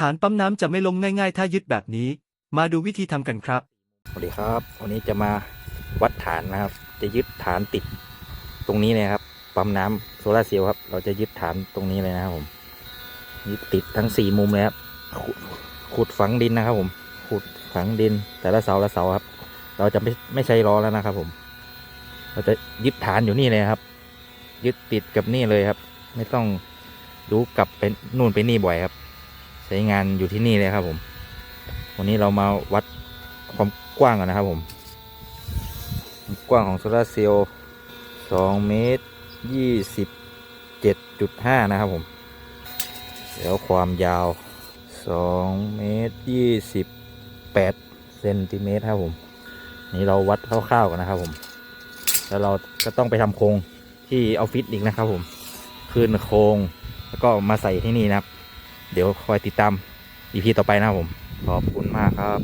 ฐานปั๊มน้ำจะไม่ล้มง่ายๆ ถ้ายึดแบบนี้ มาดูวิธีทำกันครับ สวัสดีครับ วันนี้จะมาวัดฐานนะครับ จะยึดฐานติดตรงนี้เลยครับ ปั๊มน้ำโซลาร์เซลล์ครับ เราจะยึดฐานตรงนี้เลยนะครับผม ยึดติดทั้งสี่มุมเลยครับขุดขุดฝังดินนะครับผม ขุดฝังดินแต่ละเสาละเสาครับ เราจะไม่ไม่ใช้ล้อแล้วนะครับผม เราจะยึดฐานอยู่นี่เลยครับ ยึดติดกับนี่เลยครับ ไม่ต้องดูกลับไปนู่นไปนี่บ่อยครับ ช้งานอยู่ที่นี่เลยครับผม วันนี้เรามาวัดความกว้างก่อนนะครับผม กว้างของโซลาเซลล์สองเมตรยี่สิบเจ็ดจุดห้านะครับผม แล้วความยาวสองเมตรยี่สิบแปดเซนติเมตรครับผม นี่เราวัดคร่าวๆกันนะครับผม แล้วเราก็ต้องไปทำโครงที่ออฟฟิศอีกนะครับผม คืนโครงแล้วก็มาใส่ที่นี่นะครับ เดี๋ยวคอยติดตามอีพีต่อไปนะครับผม ขอบคุณมากครับ